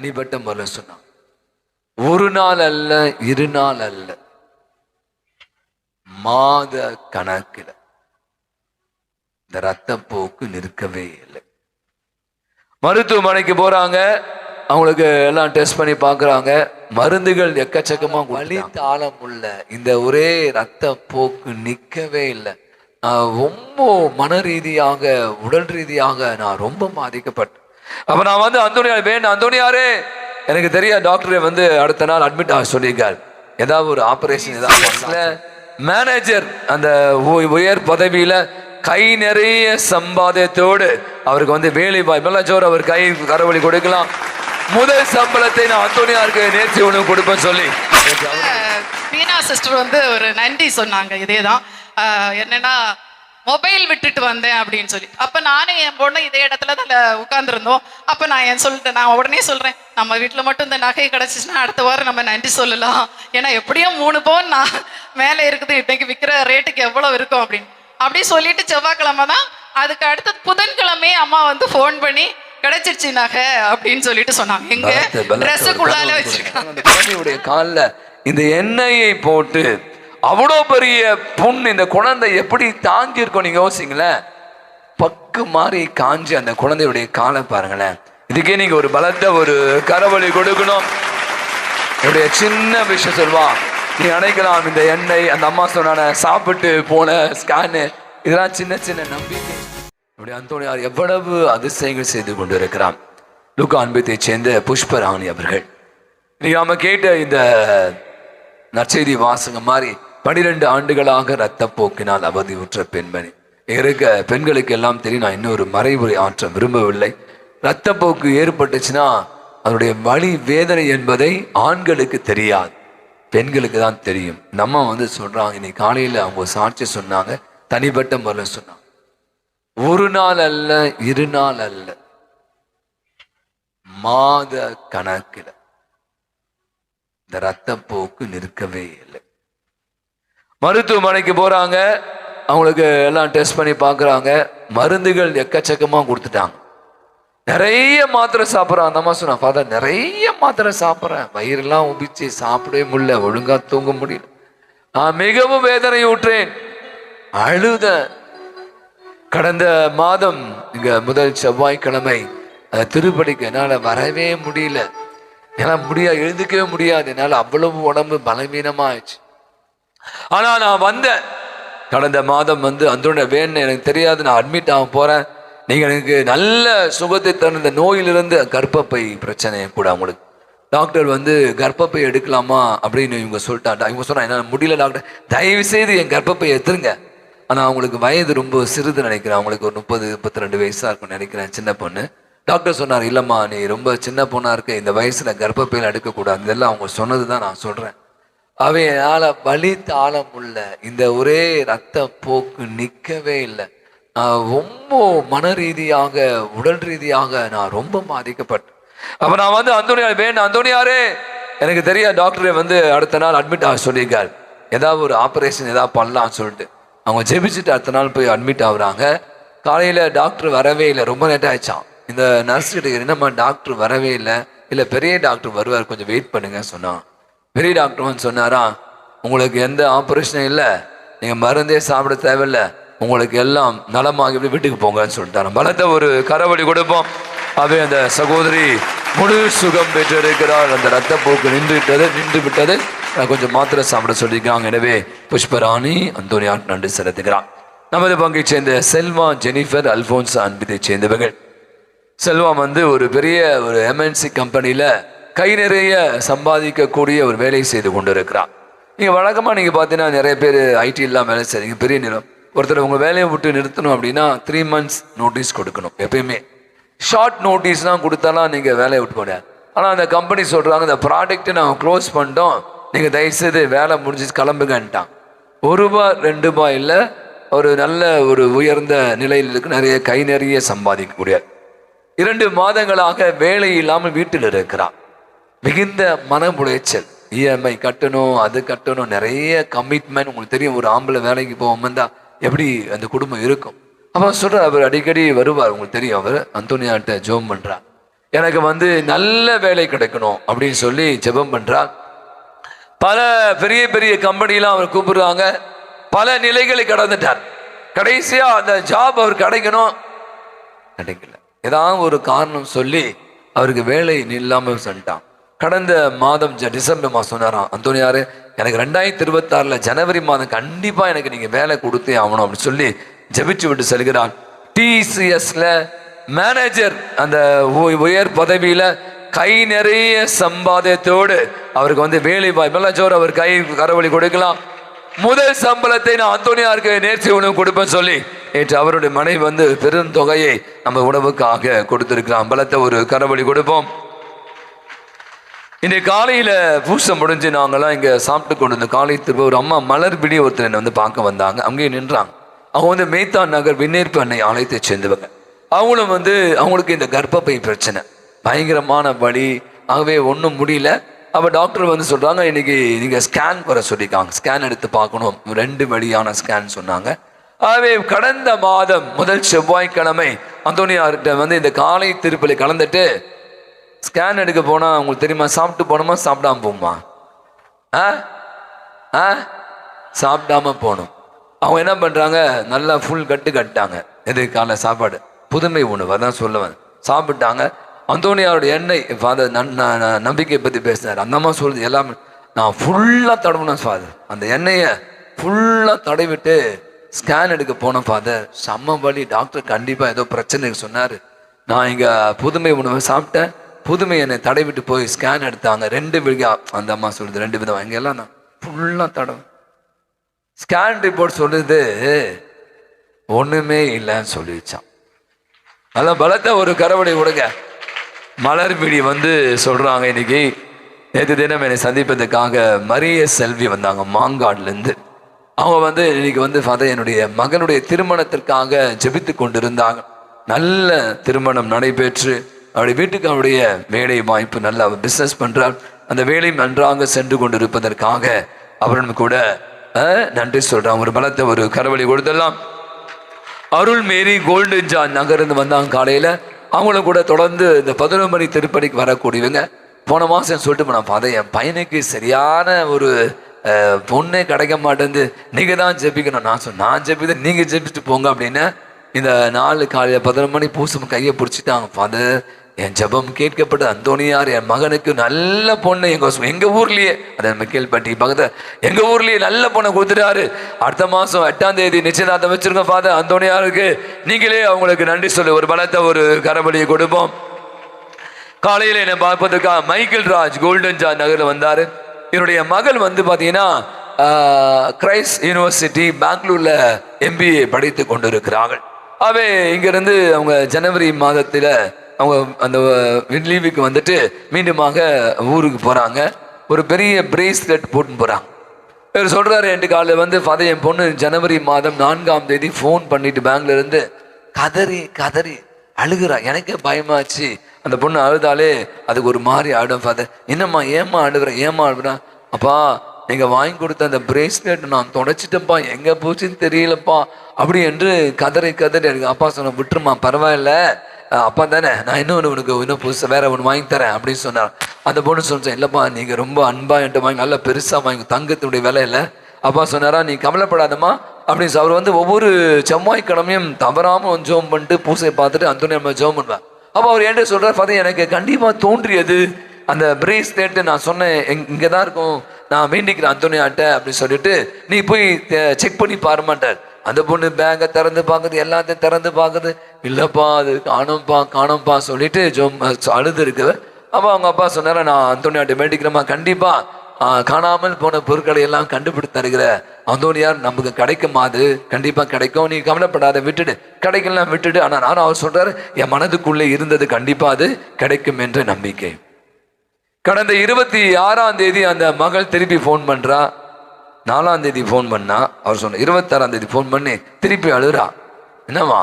தனிப்பட்ட முறையில் சொன்னான். ஒரு நாள் அல்ல இரு நாள் அல்ல. மாத கணக்கில் இந்த ரத்தப்போக்கு நிற்கவே இல்லை. மருத்துவமனைக்கு போறாங்க. அவங்களுக்கு எல்லாம் டெஸ்ட் பண்ணி பார்க்குறாங்க. மருந்துகள் எக்கச்சக்கமா வலி தாளம் உள்ள இந்த ஒரே ரத்த போக்கு நிற்கவே இல்லை. ரொம்ப மன ரீதியாக உடல் ரீதியாக நான் ரொம்ப பாதிக்கப்பட்டேன். அப்ப நான் வந்து அந்தோனியார் வேணும் அந்தோனியாரே. எனக்கு தெரிய டாக்டர் வந்து அடுத்த நாள் அட்மிட் ஆக சொல்லியிருக்கார். ஏதாவது ஒரு ஆபரேஷன் ஏதாவது மேனேஜர் அந்த உயர் பதவியில கை நிறைய சம்பாதயத்தோடு அவருக்கு வந்து வேலை வாய்ப்பு. ஜோர் அவர் கை கரவழி கொடுக்கலாம். முதல் சம்பளத்தை நான் அந்தோனியாருக்கு நேர்ச்சி உணவு கொடுப்பேன்னு சொல்லி. மீனா சிஸ்டர் வந்து ஒரு நன்றி சொன்னாங்க இதே தான் என்னன்னா மொபைல் விட்டுட்டு வந்தேன் அப்படின்னு சொல்லி. அப்போ நானும் என் பொண்ணு இதே இடத்துல தான் உட்காந்துருந்தோம் அப்போ நான் என் சொல்லிட்டேன் நான் உடனே சொல்கிறேன் நம்ம வீட்டில் மட்டும் இந்த நகை கிடச்சிச்சுன்னா அடுத்த வாரம் நம்ம நன்றி சொல்லலாம். ஏன்னா எப்படியும் மூணு பவுன் நான் மேலே இருக்குது இன்னைக்கு விற்கிற ரேட்டுக்கு எவ்வளோ இருக்கும் அப்படின்னு. அப்படி சொல்லிட்டு செவ்வாய்க்கிழமை தான் அதுக்கு அடுத்தது புதன்கிழமை அம்மா வந்து ஃபோன் பண்ணி கிடைச்சிருச்சு நகை அப்படின்னு சொல்லிட்டு சொன்னாங்க. எங்க ட்ரெஸ்ஸுக்குள்ளால வச்சிருக்காங்க. கால்ல இந்த எண்ணெயை போட்டு அவ்வளோ பெரிய புண் இந்த குழந்தை எப்படி தாங்கி நீங்கள் யோசிங்களேன். பக்கு மாதிரி காஞ்சி அந்த குழந்தையுடைய காலை பாருங்களேன். இதுக்கே நீங்கள் ஒரு பலத்த ஒரு கரவழி கொடுக்கணும். என்னுடைய சின்ன விஷயம் சொல்வா நீ அணைக்கலாம் இந்த எண்ணெய். அந்த அம்மா சொன்னான சாப்பிட்டு போன ஸ்கேனு இதெல்லாம் சின்ன சின்ன நம்பிக்கை. இப்படி அந்தோனியார் எவ்வளவு அதிசயங்கள் செய்து கொண்டு இருக்கிறான் லுக்கா அன்பத்தை சேர்ந்த புஷ்பராணி அவர்கள். நீ நாம கேட்ட இந்த நற்செய்தி வாசகம் மாதிரி பனிரெண்டு ஆண்டுகளாக ரத்தப்போக்கினால் அவதியுற்ற பெண்மணி. இருக்க பெண்களுக்கு எல்லாம் தெரியும் நான் இன்னொரு மறைவுரை ஆற்ற விரும்பவில்லை. ரத்தப்போக்கு ஏற்பட்டுச்சுன்னா அதனுடைய வழி வேதனை என்பதை ஆண்களுக்கு தெரியாது. பெண்களுக்கு தான் தெரியும். நம்ம வந்து சொல்றாங்க இன்னைக்கு காலையில் அவங்க சாட்சி சொன்னாங்க தனிப்பட்ட முறையில் சொன்னாங்க. ஒரு நாள் அல்ல இரு நாள் அல்ல. மாத கணக்கில். இந்த ரத்தப்போக்கு நிற்கவே இல்லை. மருத்துவமனைக்கு போறாங்க. அவங்களுக்கு எல்லாம் டெஸ்ட் பண்ணி பார்க்குறாங்க மருந்துகள் எக்கச்சக்கமாக கொடுத்துட்டாங்க. நிறைய மாத்திரை சாப்பிட்றேன். அந்த அம்மா சொன்னா ஃபாதர் நிறைய மாத்திரை சாப்பிட்றேன். வயிறெல்லாம் உபிச்சு சாப்பிடவே முடியல. ஒழுங்காக தூங்க முடியல. நான் மிகவும் வேதனை ஊற்றேன் அழுத கடந்த மாதம் இங்கே முதல் செவ்வாய்க்கிழமை அந்த திருப்படிக்கு என்னால் வரவே முடியல. என்னால் முடியாது எழுந்துக்கவே முடியாது. என்னால் அவ்வளவு உடம்பு பலவீனமாயிடுச்சு. ஆனால் நான் வந்தேன். கடந்த மாதம் வந்து அந்தோட வேணும் எனக்கு தெரியாது நான் அட்மிட் ஆக போகிறேன் நீங்கள் எனக்கு நல்ல சுகத்தை தந்த நோயிலிருந்து கர்ப்பப்பை பிரச்சனை கூட அவங்களுக்கு டாக்டர் வந்து கர்ப்பப்பை எடுக்கலாமா அப்படின்னு இவங்க சொல்லிட்டாங்க இவங்க சொன்னா என்னால் முடியல டாக்டர் தயவு செய்து என் கர்ப்பப்பை எடுத்துருங்க. ஆனால் அவங்களுக்கு வயது ரொம்ப சிறிது நினைக்கிறேன். அவங்களுக்கு ஒரு முப்பது முப்பத்தி ரெண்டு வயசாக இருக்கும்னு நினைக்கிறேன் சின்ன பொண்ணு. டாக்டர் சொன்னார் இல்லைம்மா நீ ரொம்ப சின்ன பொண்ணாக இருக்க இந்த வயசில் கர்ப்பப்பையில் எடுக்கக்கூடாது. இதெல்லாம் அவங்க சொன்னது தான் நான் சொல்கிறேன் அவையால வலி தாளம் உள்ள இந்த ஒரே ரத்த போக்கு நிற்கவே இல்லை. ரொம்ப மன ரீதியாக உடல் ரீதியாக நான் ரொம்ப பாதிக்கப்பட்டேன். அப்ப நான் வந்து அந்தோனியார் வேணும் அந்தோனியாரே. எனக்கு தெரிய டாக்டர் வந்து அடுத்த நாள் அட்மிட் ஆக சொல்லியிருக்கார். ஏதாவது ஒரு ஆப்ரேஷன் ஏதாவது பண்ணலாம்னு சொல்லிட்டு. அவங்க ஜெபிச்சுட்டு அடுத்த நாள் போய் அட்மிட் ஆகுறாங்க. காலையில் டாக்டர் வரவே இல்லை. ரொம்ப லேட் ஆயிடுச்சான் இந்த நர்ஸ் கிட்ட என்னம்மா டாக்டர் வரவே இல்லை? இல்லை பெரிய டாக்டர் வருவார். கொஞ்சம் வெயிட் பண்ணுங்க சொன்னான். பெரிய டாக்டர் வந்து சொன்னாரா உங்களுக்கு எந்த ஆப்ரேஷனும் இல்லை நீங்கள் மருந்தே சாப்பிட தேவையில்லை உங்களுக்கு எல்லாம் நலமாகி வீட்டுக்கு போங்கன்னு சொல்லிட்டாராம். பலத்த ஒரு கரவழி கொடுப்போம். அவே அந்த சகோதரி முழு சுகம் பெற்றிருக்கிறார் அந்த ரத்தப்போக்கு நின்று விட்டது நின்று விட்டது நான் கொஞ்சம் மாத்திரை சாப்பிட சொல்லியிருக்காங்க. எனவே புஷ்பராணி அந்தோனியாட் நன்றி செலுத்துகிறான். நமது பங்கை சேர்ந்த செல்வா ஜெனிஃபர் அல்போன்ஸ் அன்பிதை சேர்ந்தவர்கள். செல்வம் வந்து ஒரு பெரிய ஒரு எம்என்சி கம்பெனியில் கை நிறைய சம்பாதிக்கக்கூடிய ஒரு வேலையை செய்து கொண்டு இருக்கிறான் நீங்கள் வழக்கமாக நீங்கள் பார்த்தீங்கன்னா நிறைய பேர் ஐடி இல்லாமல் வேலை செய்றீங்க. பெரிய நிலம். ஒருத்தர் உங்கள் வேலையை விட்டு நிறுத்தணும் அப்படின்னா த்ரீ மந்த்ஸ் நோட்டீஸ் கொடுக்கணும் எப்பயுமே. ஷார்ட் நோட்டீஸ்லாம் கொடுத்தாலாம் நீங்கள் வேலையை விட்டு போனேன் ஆனால் அந்த கம்பெனி சொல்கிறாங்க இந்த ப்ராடக்ட்டை நாங்கள் க்ளோஸ் பண்ணிட்டோம். நீங்கள் தயவுசெய்து வேலை முடிஞ்சு கிளம்புங்கன்ட்டான். ஒரு ரூபாய் ரெண்டு ரூபாய் இல்லை ஒரு நல்ல ஒரு உயர்ந்த நிலையில் இருக்கு. நிறைய கை நிறைய சம்பாதிக்கக்கூடிய. இரண்டு மாதங்களாக வேலை இல்லாமல் வீட்டில் இருக்கிறான். மிகுந்த மன உளைச்சல் இஎம்ஐ கட்டணும் அது கட்டணும் நிறைய கமிட்மெண்ட் உங்களுக்கு தெரியும் ஒரு ஆம்பளை வேலைக்கு போகாம தான் எப்படி அந்த குடும்பம் இருக்கும்? அப்போ சொல்கிறார் அவர் அடிக்கடி வருவார் உங்களுக்கு தெரியும் அவர் அந்தோனியாட்ட ஜெபம் பண்ணுறார் எனக்கு வந்து நல்ல வேலை கிடைக்கணும் அப்படின்னு சொல்லி ஜெபம் பண்ணுறார் பல பெரிய பெரிய கம்பெனிலாம் அவர் கூப்பிடுறாங்க. பல நிலைகளை கடந்துட்டார். கடைசியாக அந்த ஜாப் அவர் கிடைக்கணும். கிடைக்கல. ஏதாவது ஒரு காரணம் சொல்லி அவருக்கு வேலை இல்லாமல் சொல்லிட்டான். கடந்த மாதம் ஜ- டிசம்பர் மாதம் சொன்னாராம் அந்தோனியாரு எனக்கு ரெண்டாயிரத்தி இருபத்தாறில் ஜனவரி மாதம் கண்டிப்பாக எனக்கு நீங்கள் வேலை கொடுத்தே ஆகணும் அப்படின்னு சொல்லி ஜபிச்சு விட்டு செல்கிறான். டிசிஎஸ்ல மேனேஜர் அந்த உயர் பதவியில் கை நிறைய சம்பாதயத்தோடு அவருக்கு வந்து வேலை வாய்ப்பு ஜோர் அவர் கை கரவழி கொடுக்கலாம். முதல் சம்பளத்தை நான் அந்தோனியாருக்கு நேர்ச்சி உணவு கொடுப்பேன் சொல்லி நேற்று அவருடைய மனைவி வந்து பெரும் தொகையை நம்ம உணவுக்காக கொடுத்திருக்கிறான். பலத்தை ஒரு கரவழி கொடுப்போம். இன்றைக்கு காலையில் பூசம் முடிஞ்சு நாங்களாம் இங்கே சாப்பிட்டு கொண்டு வந்த காலை திரும்ப ஒரு அம்மா மலர் பிடி ஒருத்தர் என்னை வந்து பார்க்க வந்தாங்க. அங்கேயே நின்றாங்க. அவங்க வந்து மேத்தான் நகர் விண்ணேற்பு அன்னை ஆலயத்தை சேர்ந்தவங்க. அவங்களும் வந்து அவங்களுக்கு இந்த கர்ப்பப்பை பிரச்சனை. பயங்கரமான வலி. ஆகவே ஒன்றும் முடியல. அப்போ டாக்டர் வந்து சொல்கிறாங்க இன்னைக்கு நீங்கள் ஸ்கேன் வர சொல்லியிருக்காங்க. ஸ்கேன் எடுத்து பார்க்கணும். ரெண்டு வழியான ஸ்கேன் சொன்னாங்க. ஆகவே கடந்த மாதம் முதல் செவ்வாய்க்கிழமை அந்தோனியார்கிட்ட வந்து இந்த காலை திருப்பலி கலந்துட்டு ஸ்கேன் எடுக்க போனால் உங்களுக்கு தெரியுமா? சாப்பிட்டு போனோமா? சாப்பிடாம போகுமா? ஆ? ஆ? சாப்பிடாம போகணும். அவங்க என்ன பண்ணுறாங்க நல்லா ஃபுல் கட்டு கட்டாங்க எது காலை சாப்பாடு. புதுமை உணவு. அதான் சொல்லுவேன். சாப்பிட்டாங்க. அந்தோனியாரோட எண்ணெய் ஃபாதர் நம்பிக்கை பற்றி பேசினார். அந்த அம்மா சொல்லுது எல்லாமே நான் ஃபுல்லாக தடவுனேன் ஃபாதர் அந்த எண்ணெயை ஃபுல்லாக தடவிட்டு ஸ்கேன் எடுக்க போனேன் ஃபாதர் செம்ம வழி டாக்டர் கண்டிப்பாக ஏதோ பிரச்சனைக்கு சொன்னார். நான் இங்கே புதுமை உணவை சாப்பிட்டேன். புதுமை என்னை தடைவிட்டு போய் ஸ்கேன் எடுத்தாங்க. ரெண்டு விழா அந்த அம்மா சொல்லுது ரெண்டு விதம் எல்லாம் நான் ஃபுல்லாக தடவை. ஸ்கேன் ரிப்போர்ட் சொல்லுது ஒன்றுமே இல்லைன்னு சொல்லிடுச்சான் அதெல்லாம் பலத்த ஒரு கரவடை கொடுங்க மலர் பிடி வந்து சொல்கிறாங்க இன்னைக்கு. நேற்று தினம் என்னை சந்திப்பதற்காக மரிய செல்வி வந்தாங்க மாங்காட்லேருந்து. அவங்க வந்து இன்னைக்கு வந்து ஃபாதர் என்னுடைய மகனுடைய திருமணத்திற்காக ஜெபித்து கொண்டிருந்தாங்க. நல்ல திருமணம் நடைபெற்று அவருடைய வீட்டுக்கு அவருடைய வேலை வாய்ப்பு நல்லா அவர் பிஸ்னஸ் பண்றார். அந்த வேலை நன்றாக சென்று கொண்டிருப்பதற்காக அவரும் கூட நன்றி சொல்றான் ஒரு பலத்தை ஒரு கரவழி கொடுத்தெல்லாம். அருள் மேரி கோல்டு ஜான் நகர்ந்து வந்தாங்க காலையில. அவங்களும் கூட தொடர்ந்து இந்த பதினொரு மணி திருப்பதிக்கு வரக்கூடியவங்க. போன மாசம் சொல்லிட்டு போனா பார்த்தேன் என் பையனுக்கு சரியான ஒரு பொண்ணே கிடைக்க மாட்டேங்குது. நீங்க தான் ஜெபிக்கணும். நான் சொன்னேன் நான் ஜெபித்து நீங்க ஜெபிச்சுட்டு போங்க அப்படின்னு. இந்த நாலு காலையில் பதினொரு மணி பூசம் கையை பிடிச்சிட்டாங்க ஃபாதர் என் ஜெபம் கேட்கப்பட்ட அந்தோனியார் என் மகனுக்கு நல்ல பொண்ணு எங்க எங்க ஊர்லயே அதை மிக்கேல்பட்டி பக்கத்துல எங்க ஊர்லயே நல்ல பொண்ணை கொடுத்துட்டாரு. அடுத்த மாசம் எட்டாம் தேதி நிச்சயதார்த்தம் வச்சிருங்க ஃபாதர் அந்தோனியாருக்கு நீங்களே அவங்களுக்கு நன்றி சொல்லி. ஒரு பலத்தை ஒரு கரபலியை கொடுப்போம். காலையில் என்னை பார்ப்பதற்காக மைக்கேல் ராஜ் கோல்டன் ஜார் நகரில் வந்தார். என்னுடைய மகள் வந்து பார்த்தீங்கன்னா கிரைஸ் யூனிவர்சிட்டி பெங்களூர்ல எம்பிஏ படித்து கொண்டிருக்கிறார்கள். அவை இங்கிருந்து அவங்க ஜனவரி மாதத்தில் அவங்க அந்த லீவுக்கு வந்துட்டு மீண்டுமாக ஊருக்கு போகிறாங்க ஒரு பெரிய பிரேஸ்லெட் போட்டுன்னு போகிறாங்க இவர் சொல்கிறாரு ரெண்டு காலையில் வந்து ஃபாதர் என் பொண்ணு ஜனவரி மாதம் நான்காம் தேதி ஃபோன் பண்ணிட்டு பேங்க்ல இருந்து கதறி கதறி அழுகுறா. எனக்கே பயமாச்சு. அந்த பொண்ணு அழுதாலே அதுக்கு ஒரு மாதிரி ஆடும் ஃபாதர் என்னம்மா ஏம்மா அழுகுற? ஏம்மா அழுகுறா? அப்பா நீங்கள் வாங்கி கொடுத்த அந்த பிரேஸ்லெட் நான் தொடச்சிட்டேன்ப்பா. எங்கே போச்சுன்னு தெரியலப்பா. அப்படி என்று கதறி கதறி எனக்கு அப்பா சொன்ன விட்டுருமா பரவாயில்ல. அப்பா தானே நான் இன்னொன்று உனக்கு இன்னும் புதுசாக வேற ஒன்று வாங்கி தரேன் அப்படின்னு சொன்னார். அந்த பொண்ணு சொன்னேன் இல்லைப்பா நீங்கள் ரொம்ப அன்பாக என்கிட்ட வாங்கி நல்லா பெருசாக வாங்கி தங்கத்தினுடைய விலை இல்லை அப்பா சொன்னாரா நீ கவலைப்படாதம்மா அப்படின்னு அவர் வந்து ஒவ்வொரு செவ்வாய்க்கிழமையும் தவறாமல் வந்து ஜோம் பண்ணிட்டு பூசையை பார்த்துட்டு அந்தோனி நம்ம ஜோம் பண்ணுவேன் அப்போ அவர் என்கிட்ட சொல்கிறார் ஃபாதர் எனக்கு கண்டிப்பாக தோன்றியது. அந்த பிரேஸ்லெட்டு நான் சொன்னேன் இங்கே தான் இருக்கும். நான் வேண்டிக்கிறேன் அந்தோனியாட்ட அப்படின்னு சொல்லிட்டு நீ போய் செக் பண்ணி பாருமாட்டார் அந்த பொண்ணு பேங்கை திறந்து பார்க்குது எல்லாத்தையும் திறந்து பார்க்குது. இல்லைப்பா அது காணோம்ப்பா காணோம்ப்பா சொல்லிட்டு ஜோம் அழுது இருக்குது அப்போ அவங்க அப்பா சொன்னார நான் அந்தோனியாட்ட வேண்டிக்கிறேம்மா கண்டிப்பாக காணாமல் போன பொருட்களை எல்லாம் கண்டுபிடித்து தருகிற அந்தோனியார் நமக்கு கிடைக்குமா அது. கண்டிப்பாக கிடைக்கும். நீ கவலைப்படாத விட்டுடு. கிடைக்கலாம் விட்டுடு. ஆனால் நானும் அவர் சொல்கிறார் என் மனதுக்குள்ளே இருந்தது கண்டிப்பாக அது. கிடைக்கும் என்ற நம்பிக்கை. கடந்த இருபத்தி ஆறாம் தேதி அந்த மகள் திருப்பி ஃபோன் பண்ணுறா நாலாம் தேதி ஃபோன் பண்ணா அவர் சொன்ன இருபத்தாறாம் தேதி ஃபோன் பண்ணி திருப்பி அழுகிறா என்னவா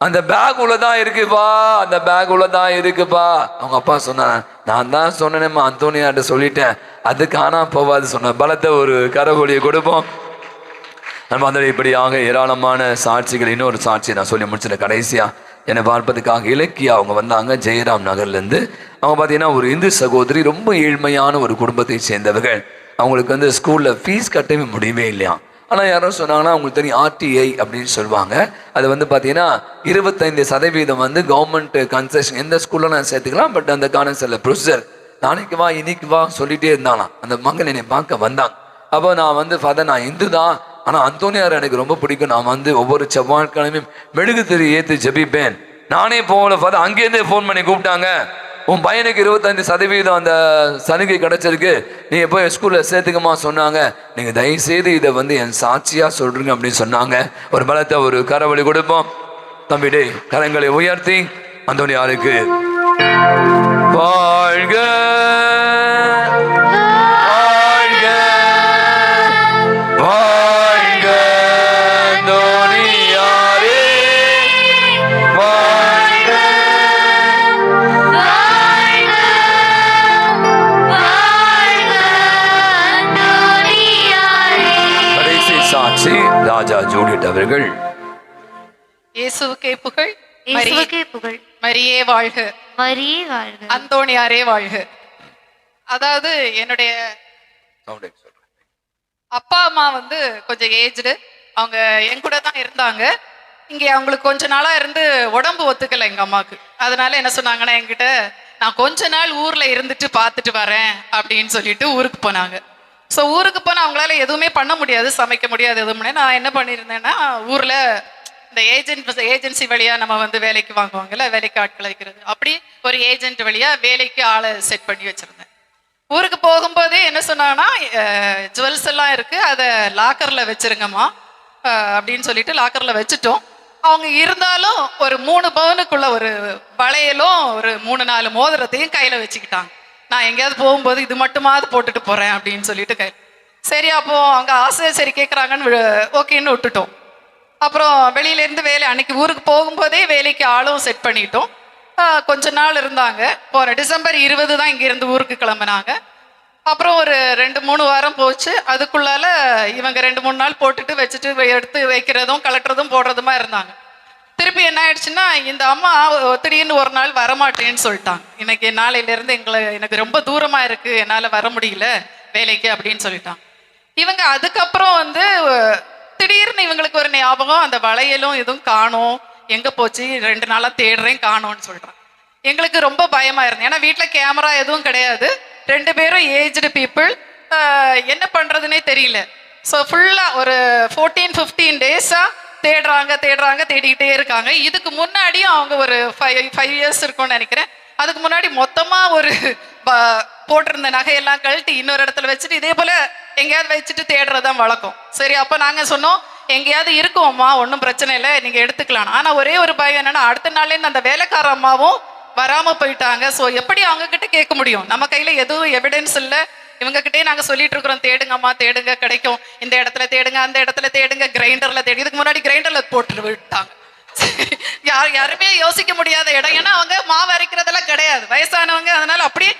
அந்த பேக் உள்ளதான் இருக்குப்பா அந்த பேக் உள்ளதான் இருக்குப்பா. அவங்க அப்பா சொன்னான் நான் தான் சொன்னேனேம்மா அந்தோனியாட்ட சொல்லிட்டேன். அதுக்கு ஆனா போவாது சொன்ன பலத்தை ஒரு கரகொலியை கொடுப்போம். நம்ம அந்த இப்படியாக ஏராளமான சாட்சிகள் இன்னொரு சாட்சி நான் சொல்லி முடிச்சிட்டேன் கடைசியா. என்னை பார்ப்பதுக்காக இலக்கியா அவங்க வந்தாங்க ஜெயராம் நகர்லேருந்து. அவங்க பார்த்தீங்கன்னா ஒரு இந்து சகோதரி ரொம்ப ஏழ்மையான ஒரு குடும்பத்தை சேர்ந்தவர்கள். அவங்களுக்கு வந்து ஸ்கூலில் ஃபீஸ் கட்டவே முடியவே இல்லையா ஆனால் யாரும் சொன்னாங்கன்னா அவங்களுக்கு தெரியும் ஆர்டிஐ அப்படின்னு சொல்லுவாங்க. அது வந்து பார்த்தீங்கன்னா இருபத்தைந்து சதவீதம் வந்து கவர்மெண்ட் கன்செஷன் எந்த ஸ்கூலில் நான் சேர்த்துக்கலாம் பட் அந்த சில ப்ரொசீஜர் நாளைக்கு வா இன்னைக்கு வா சொல்லிட்டே இருந்தானா அந்த மகன் என்னை பார்க்க வந்தாங்க அப்போ நான் வந்து ஃபாதர் நான் இந்து தான். ஆனால் அந்தோனியார் எனக்கு ரொம்ப பிடிக்கும். நான் வந்து ஒவ்வொரு செவ்வாய்க்கிழமையும் மெழுகு திரு ஏற்று ஜெபிப்பேன். நானே போகல ஃபாதர் அங்கேருந்தே ஃபோன் பண்ணி கூப்பிட்டாங்க. உன் பையனுக்கு இருபத்தஞ்சு சதவீதம் அந்த சலுகை கிடைச்சிருக்கு. நீங்க போய் ஸ்கூலில் சேர்த்துக்கமா சொன்னாங்க. நீங்கள் தயவுசெய்து இதை வந்து என் சாட்சியா சொல்றீங்க அப்படின்னு சொன்னாங்க. ஒரு பலத்தை ஒரு கரவழி கொடுப்போம். தம்பி டேய் கரங்களை உயர்த்தி அந்தோனியாருக்கு யாருக்கு வாழ்க! அவர்கள் இயேசுவுக்கே புகழ். மரியே. இயேசுவுக்கே புகழ். மரியே வாழ்க. மரியே வாழ்க. அந்தோணியாரே வாழ்க. அதாவது என்னுடைய அப்பா அம்மா வந்து கொஞ்சம் ஏஜ்டு அவங்க என் கூட தான் இருந்தாங்க. இங்கே அவங்களுக்கு கொஞ்ச நாளா இருந்து உடம்பு ஒத்துக்கல எங்க அம்மாவுக்கு. அதனால என்ன சொன்னாங்கன்னா என்கிட்ட நான் கொஞ்ச நாள் ஊர்ல இருந்துட்டு பார்த்துட்டு வரேன் அப்படின்னு சொல்லிட்டு ஊருக்கு போனாங்க. ஸோ ஊருக்கு போனால் அவங்களால எதுவுமே பண்ண முடியாது சமைக்க முடியாது எதுவுமே. நான் என்ன பண்ணியிருந்தேன்னா ஊரில் இந்த ஏஜென்ட் ஏஜென்சி வழியாக நம்ம வந்து வேலைக்கு வாங்குவாங்கல்ல வேலைக்கு ஆட்களை வைக்கிறது. அப்படி ஒரு ஏஜென்ட் வழியாக வேலைக்கு ஆளை செட் பண்ணி வச்சிருந்தேன். ஊருக்கு போகும்போதே என்ன சொன்னாங்கன்னா ஜுவல்ஸ் எல்லாம் இருக்குது அதை லாக்கரில் வச்சுருங்கம்மா. அப்படின்னு சொல்லிட்டு லாக்கரில் வச்சுட்டோம். அவங்க இருந்தாலும் ஒரு மூணு பவுனுக்குள்ள ஒரு வளையலும் ஒரு மூணு நாலு மோதிரத்தையும் கையில் வச்சுக்கிட்டாங்க. நான் எங்கேயாவது போகும்போது இது மட்டுமாவது போட்டுட்டு போகிறேன் அப்படின்னு சொல்லிட்டு கை சரி அப்போ அவங்க ஆசை சரி கேட்குறாங்கன்னு ஓகேன்னு விட்டுட்டோம். அப்புறம் வெளியிலேருந்து வேலை அன்னைக்கு ஊருக்கு போகும்போதே வேலைக்கு ஆளும் செட் பண்ணிட்டோம். கொஞ்ச நாள் இருந்தாங்க. போகிற டிசம்பர் இருபது தான் இங்கேருந்து ஊருக்கு கிளம்புனாங்க. அப்புறம் ஒரு ரெண்டு மூணு வாரம் போச்சு. அதுக்குள்ளால இவங்க ரெண்டு மூணு நாள் போட்டுட்டு வச்சுட்டு எடுத்து வைக்கிறதும் கலட்டுறதும் போடுறதுமா இருந்தாங்க. திருப்பி என்ன ஆயிடுச்சுன்னா இந்த அம்மா திடீர்னு ஒரு நாள் வரமாட்டேன்னு சொல்லிட்டான். இன்னைக்கு நாளையிலேருந்து எங்களை எனக்கு ரொம்ப தூரமாக இருக்குது என்னால் வர முடியல வேலைக்கு அப்படின்னு சொல்லிட்டான். இவங்க அதுக்கப்புறம் வந்து திடீர்னு இவங்களுக்கு ஒரு ஞாபகம் அந்த வளையலும் எதுவும் காணோம். எங்கே போச்சு? ரெண்டு நாளாக தேடுறேன் காணோன்னு சொல்கிறான் எங்களுக்கு ரொம்ப பயமாக இருந்தது. ஏன்னா வீட்டில் கேமரா எதுவும் கிடையாது. ரெண்டு பேரும் ஏஜ்டு பீப்புள் என்ன பண்ணுறதுனே தெரியல. ஸோ ஃபுல்லாக ஒரு ஃபோர்டீன் ஃபிஃப்டீன் டேஸாக தேடுறாங்க தேடுறாங்க தேடிக்கிட்டே இருக்காங்க. இதுக்கு முன்னாடியும் அவங்க ஒரு ஃபைவ் ஃபைவ் இயர்ஸ் இருக்கும்னு நினைக்கிறேன். அதுக்கு முன்னாடி மொத்தமாக ஒரு ப- போட்டிருந்த நகையெல்லாம் கழட்டி இன்னொரு இடத்துல வச்சுட்டு இதே போல் எங்கேயாவது வச்சுட்டு தேடுறதுதான் வழக்கம். சரி அப்போ நாங்கள் சொன்னோம் எங்கேயாவது இருக்கோம்மா ஒன்றும் பிரச்சனை இல்லை நீங்கள் எடுத்துக்கலாம். ஆனால் ஒரே ஒரு பயம் என்னென்னா அடுத்த நாள்லேருந்து அந்த வேலைக்கார அம்மாவும் வராமல் போயிட்டாங்க. ஸோ எப்படி அவங்கக்கிட்ட கேட்க முடியும்? நம்ம கையில் எதுவும் எவிடன்ஸ் இல்லை. இவங்க கிட்டே நாங்க சொல்லிட்டு இருக்கிறோம் தேடுங்கம்மா தேடுங்க கிடைக்கும். இந்த இடத்துல தேடுங்க அந்த இடத்துல தேடுங்க கிரைண்டர்ல தேடு. இதுக்கு முன்னாடி கிரைண்டர்ல போட்டு விட்டாங்க. யார் யாருமே யோசிக்க முடியாத இடம். ஏன்னா அவங்க மாவு அரைக்கிறதெல்லாம் கிடையாது. வயசானவங்க அதனால அப்படியே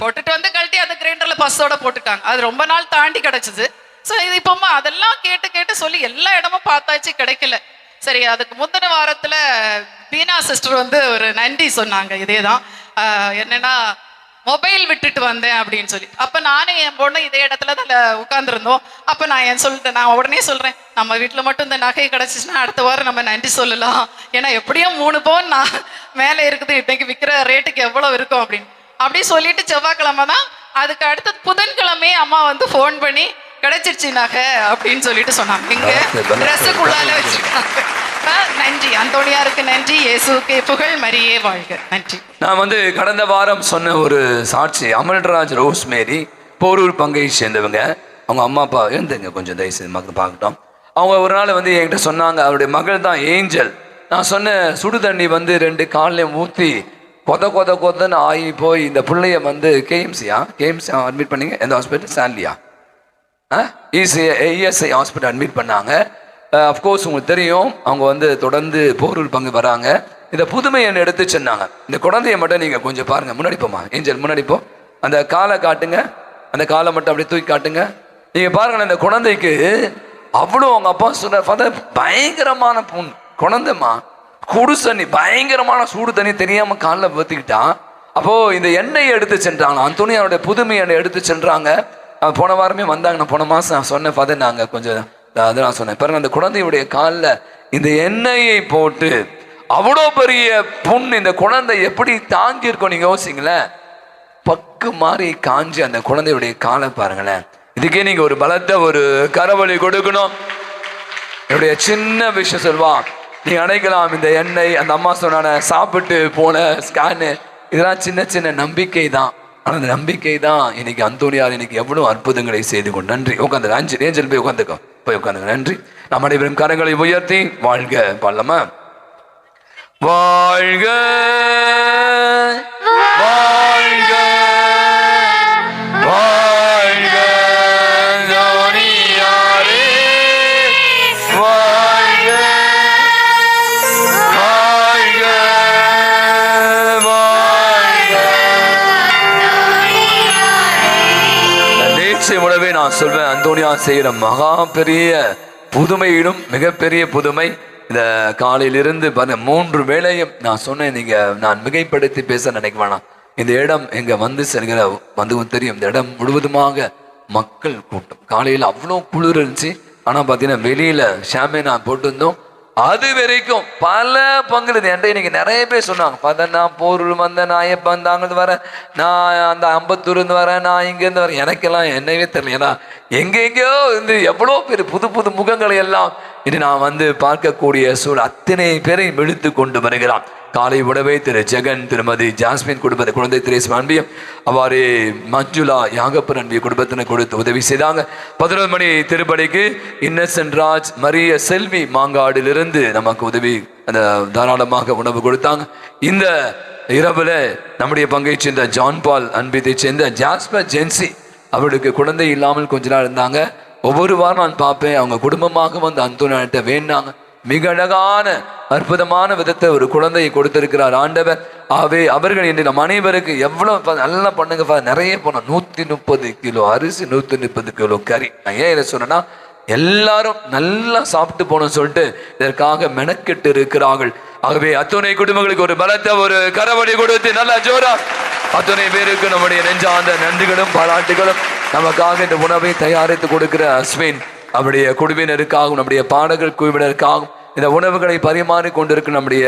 போட்டுட்டு வந்து கழட்டி அந்த கிரைண்டர்ல பஸ்ஸோட போட்டுட்டாங்க. அது ரொம்ப நாள் தாண்டி கிடைச்சது. ஸோ இது இப்போம்மா அதெல்லாம் கேட்டு கேட்டு சொல்லி எல்லா இடமும் பார்த்தாச்சு கிடைக்கல. சரி அதுக்கு முந்தின வாரத்தில் பீனா சிஸ்டர் வந்து ஒரு நன்றி சொன்னாங்க இதே தான் என்னென்னா மொபைல் விட்டுட்டு வந்தேன் அப்படின்னு சொல்லி. அப்ப நானும் என் பொண்ணு இதே இடத்துல தான் உட்காந்துருந்தோம் அப்ப நான் என் சொல்லிட்டேன் நான் உடனே சொல்றேன் நம்ம வீட்டுல மட்டும் இந்த நகை கிடைச்சிச்சுன்னா அடுத்த வாரம் நம்ம நன்றி சொல்லலாம். ஏன்னா எப்படியும் மூணு பவுன் நான் மேலே இருக்குது இன்னைக்கு விற்கிற ரேட்டுக்கு எவ்வளவு இருக்கும் அப்படின்னு. அப்படி சொல்லிட்டு செவ்வாய்க்கிழமை தான் அதுக்கு அடுத்தது புதன்கிழமையே அம்மா வந்து ஃபோன் பண்ணி கிடைச்சிருச்சு நகை அப்படின்னு சொல்லிட்டு சொன்னாங்க. இங்க ட்ரெஸ்ஸுக்குள்ளால வச்சிருக்காங்க. அப்ப நன்றி. அந்தோனியாருக்கு நன்றி. இயேசுக்கு புகழ். மரியே வாழ்க. நன்றி. நான் வந்து கடந்த வாரம் சொன்ன ஒரு சாட்சி. அமல்ராஜ் ரோஸ்மேரி போரூர் பங்கை சேர்ந்தவங்க. அவங்க அம்மா அப்பா இருந்துங்க. கொஞ்சம் தயவு செய்து மக்கள் பார்க்கட்டும். அவங்க ஒரு நாள் வந்து என்கிட்ட சொன்னாங்க அவருடைய மகள் தான் ஏஞ்சல். நான் சொன்ன சுடு தண்ணி வந்து ரெண்டு காலையும் ஊற்றி கொத கொத கொதன்னு ஆகி போய் இந்த பிள்ளைய வந்து கேஎம்சியா? கேஎம்சி அட்மிட் பண்ணீங்க? எந்த ஹாஸ்பிட்டல் சேலியா ஆ? இசிஐ இஎஸ்ஐ ஹாஸ்பிட்டல் அட்மிட் பண்ணாங்க. அஃப்கோர்ஸ் உங்களுக்கு தெரியும் அவங்க வந்து தொடர்ந்து போரூர் பங்கு வராங்க. இந்த புதுமையை எடுத்து சொன்னாங்க. இந்த குழந்தைய மட்டும் நீங்கள் கொஞ்சம் பாருங்கள் முன்னாடி போமா ஏஞ்சல் முன்னாடி போ. அந்த காலை காட்டுங்க. அந்த காலை மட்டும் அப்படியே தூக்கி காட்டுங்க. நீங்கள் பாருங்கள் இந்த குழந்தைக்கு அவ்வளோ அவங்க அப்பா சொன்ன ஃபாதர் பயங்கரமான பொண்ணு குழந்தைம்மா குடு தண்ணி பயங்கரமான சூடு தண்ணி தெரியாமல் காலில் ஊற்றிக்கிட்டான் அப்போது இந்த எண்ணெயை எடுத்து சென்றாங்க. அந்தோனியாருடைய புதுமை எண்ணெய் எடுத்து சென்றாங்க. போன வாரமே வந்தாங்க. நான் போன மாதம் சொன்னேன் ஃபாதர் நாங்கள் கொஞ்சம் அது நான் சொன்னேன். பாருங்க அந்த குழந்தையுடைய காலில் இந்த எண்ணெயை போட்டு அவ்வளோ பெரிய புண் இந்த குழந்தை எப்படி தாங்கியிருக்கோம் நீங்கள் யோசிங்களேன். பக்கு மாறி காஞ்சி அந்த குழந்தையுடைய காலை பாருங்களேன். இதுக்கே நீங்கள் ஒரு பலத்த ஒரு கரவழி கொடுக்கணும். என்னுடைய சின்ன விஷயம் சொல்வான் நீ அணைக்கலாம் இந்த எண்ணெய் அந்த அம்மா சொன்னான சாப்பிட்டு போன ஸ்கேனு இதெல்லாம் சின்ன சின்ன நம்பிக்கை தான் ஆனால் அந்த நம்பிக்கை தான் இன்னைக்கு அந்தோனியார் இன்னைக்கு எவ்வளோ அற்புதங்களை செய்து கொண்டு நன்றி. உட்காந்து அஞ்சு ஏஞ்சல் போய் உட்காந்துக்கோ. போய் உட்காந்து நன்றி. நம் அனைவரும் கரங்களை உயர்த்தி வாழ்க பாடலாமா வாழ்க சொல்வேன் செய்கிற மகா பெரிய புதுமையிடும் மிகப்பெரிய புதுமை. இந்த காலையிலிருந்து பாருங்க மூன்று வேளையும் நான் சொன்னேன் நீங்க நான் மிகைப்படுத்தி பேச நினைக்க வேணாம். இந்த இடம் எங்க வந்து செல்கிற வந்துவும் தெரியும். இந்த இடம் முழுவதுமாக மக்கள் கூட்டம். காலையில் அவ்வளோ குளிர் இருந்துச்சு. ஆனால் பார்த்தீங்கன்னா வெளியில நான் போட்டிருந்தோம். அது வரைக்கும் பல பங்குது என்கிட்ட இன்னைக்கு நிறைய பேர் சொன்னாங்க. பார்த்தா நான் போரூர் வந்தேன் நான் எப்போ அந்த அங்கிருந்து வரேன்? நான் அந்த அம்பத்தூர்ந்து வரேன் நான் இங்கேருந்து வரேன். எனக்கெல்லாம் என்னவே தெரியல. ஏன்னா எங்கெங்கேயோ இருந்து எவ்வளோ பேர் புது புது முகங்களை எல்லாம் இனி நான் வந்து பார்க்கக்கூடிய சூழ் அத்தனை பேரை இழுத்து கொண்டு வருகிறான். காலை உடவே திரு ஜெகன் திருமதி ஜாஸ்மின் குடும்பத்தை குழந்தை திரேஸ் அன்பியும் அவ்வாறு மஞ்சுளா யாகப்பன் அன்பிய குடும்பத்தினர் கொடுத்து உதவி செய்தாங்க. பதினொரு மணி திருப்படிக்கு இன்னசென்ட் ராஜ் மரிய செல்வி மாங்காடிலிருந்து நமக்கு உதவி அந்த தாராளமாக உணவு கொடுத்தாங்க. இந்த இரவுல நம்முடைய பங்கை சேர்ந்த ஜான் பால் அன்பியத்தை சேர்ந்த ஜாஸ்பர் ஜென்சி அவளுக்கு குழந்தை இல்லாமல் கொஞ்ச நாள் இருந்தாங்க. ஒவ்வொரு வாரம் நான் பார்ப்பேன் அவங்க குடும்பமாக வந்து அந்தோனிட்ட வேண்டாங்க. மிக அழகான அற்புதமான விதத்தை ஒரு குழந்தையை கொடுத்திருக்கிறார் ஆண்டவர். ஆவே அவர்கள் இன்று நம் அனைவருக்கு எவ்வளவு நல்லா பண்ணுங்க நிறைய போனோம் நூத்தி முப்பது கிலோ அரிசி நூத்தி முப்பது கிலோ கறி. நான் ஏன் இதை சொன்னேன்னா எல்லாரும் நல்லா சாப்பிட்டு போகணும்னு சொல்லிட்டு இதற்காக மெனக்கெட்டு இருக்கிறார்கள். ஆகவே அத்துணை குடும்பங்களுக்கு ஒரு பலத்த ஒரு கரவடி கொடுத்து நல்லா ஜோரா. அத்துணை பேருக்கு நம்முடைய நெஞ்சார்ந்த நன்றிகளும் பாராட்டுகளும். நமக்காக இந்த உணவை தயாரித்து கொடுக்கிற அஸ்வின் நம்முடைய குழுவினருக்காகவும் நம்முடைய பாடகர் குழுவினருக்காகவும் இந்த உணவுகளை பரிமாறி கொண்டிருக்கும் நம்முடைய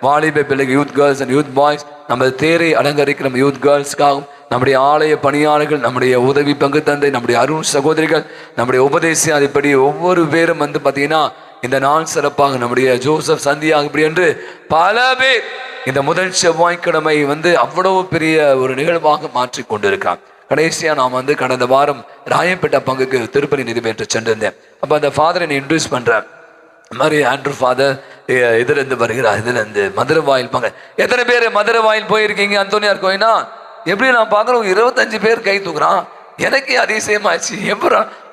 வாலிப பிள்ளைகள் youth girls and youth boys நம்ம தேரை அலங்கரிக்கிற நம்ம யூத் கேர்ள்ஸ்க்காகவும் நம்முடைய ஆலய பணியாளர்கள் நம்முடைய உதவி பங்கு தந்தை நம்முடைய அருண் சகோதரிகள் நம்முடைய உபதேசி அதுபடி ஒவ்வொரு பேரும் வந்து பார்த்தீங்கன்னா இந்த நாள் சிறப்பாக நம்முடைய ஜோசப் சந்தியாக இப்படி என்று பல பேர் இந்த முதல் செவ்வாய்க்கிழமை வந்து அவ்வளவு பெரிய ஒரு நிகழ்வாக மாற்றி கொண்டிருக்காங்க கடைசியா நான் வந்து கடந்த வாரம் ராயப்பேட்டை பங்குக்கு திருப்பதி நிறைவேற்ற சென்றிருந்தேன். அப்ப அந்த ஃபாதரை நீ இன்ட்ரடியூஸ் பண்றேன் மாதிரி ஆண்ட்ரூ ஃபாதர் இதுலேருந்து வருகிறார். இதுலேருந்து மதுரை வாயில் பாங்க எத்தனை பேர் மதுரை வாயில் போயிருக்கீங்க அந்தோனியார் கோயினா எப்படி நான் பார்க்குறோம் இருபத்தஞ்சு பேர் கை தூக்குறான். எனக்கே அதிசயமாச்சு எப்போ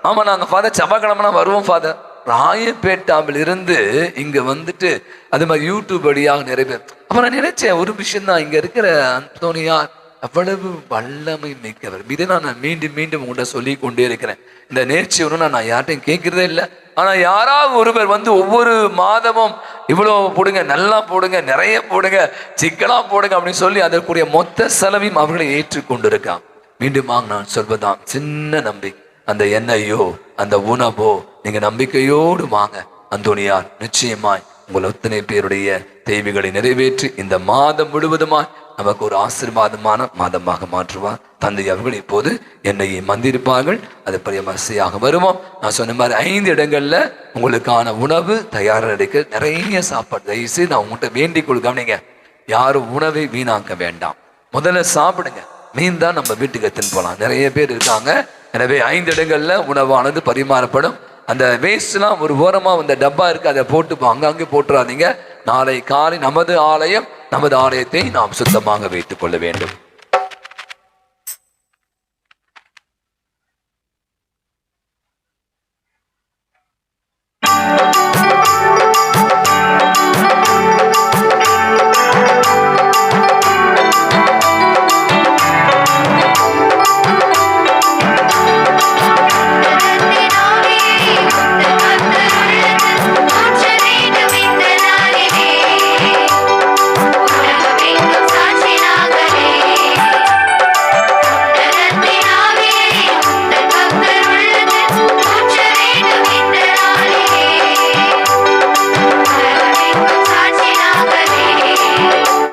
ஆமாம் நாங்கள் ஃபாதர் செவ்வாய்க்கிழமைனா வருவோம் ஃபாதர் ராயப்பேட்டாவில் இருந்து இங்கே வந்துட்டு அது மாதிரி யூடியூப் வழியாக நிறைய பேர். அப்புறம் நான் நினைச்சேன் ஒரு விஷயம் தான் இங்கே இருக்கிற அந்தோனியார் அவ்வளவு வல்லமை மிக்கவர். இதை நான் மீண்டும் மீண்டும் உங்கள்கிட்ட சொல்லி கொண்டே இருக்கிறேன். இந்த நேர்ச்சி ஒன்று நான் யார்ட்டையும் கேட்கறதே இல்லை. ஆனால் யாராவது ஒருவர் வந்து ஒவ்வொரு மாதமும் இவ்வளோ போடுங்க நல்லா போடுங்க நிறைய போடுங்க சிக்கலாக போடுங்க அப்படின்னு சொல்லி அதற்குரிய மொத்த செலவையும் அவர்களை ஏற்றுக்கொண்டிருக்கான். மீண்டுமாக நான் சொல்வதாம். சின்ன நம்பிக்கை. அந்த எண்ணெயோ அந்த உணவோ நீங்கள் நம்பிக்கையோடு வாங்க. அந்தோனியார் நிச்சயமாய் உங்கள் அத்தனை பேருடைய தேவைகளை நிறைவேற்றி இந்த மாதம் முழுவதுமாய் நமக்கு ஒரு ஆசீர்வாதமான மாதமாக மாற்றுவார். தந்தை அவர்கள் இப்போது என்னை மந்திருப்பார்கள். அது பரியமசையாக வருவோம் நான் சொன்ன மாதிரி ஐந்து இடங்கள்ல உங்களுக்கான உணவு தயார் எடுக்க நிறைய சாப்பாடு. தயவுசெய்து நான் உங்கள்கிட்ட வேண்டி கொள்காமீங்க யாரும் உணவை வீணாக்க வேண்டாம். முதல்ல சாப்பிடுங்க. மீன் தான் நம்ம வீட்டுக்கு எடுத்துன்னு போகலாம் நிறைய பேர் இருக்காங்க. எனவே ஐந்து இடங்கள்ல உணவானது பரிமாறப்படும். அந்த வேஸ்ட்லாம் ஒரு ஓரமாக அந்த டப்பா இருக்கு அதை போட்டு அங்கங்கே போட்டுறாதீங்க. நாளை காலை நமது ஆலயம் நமது ஆலயத்தை நாம் சுத்தமாக வைத்துக் கொள்ள வேண்டும்.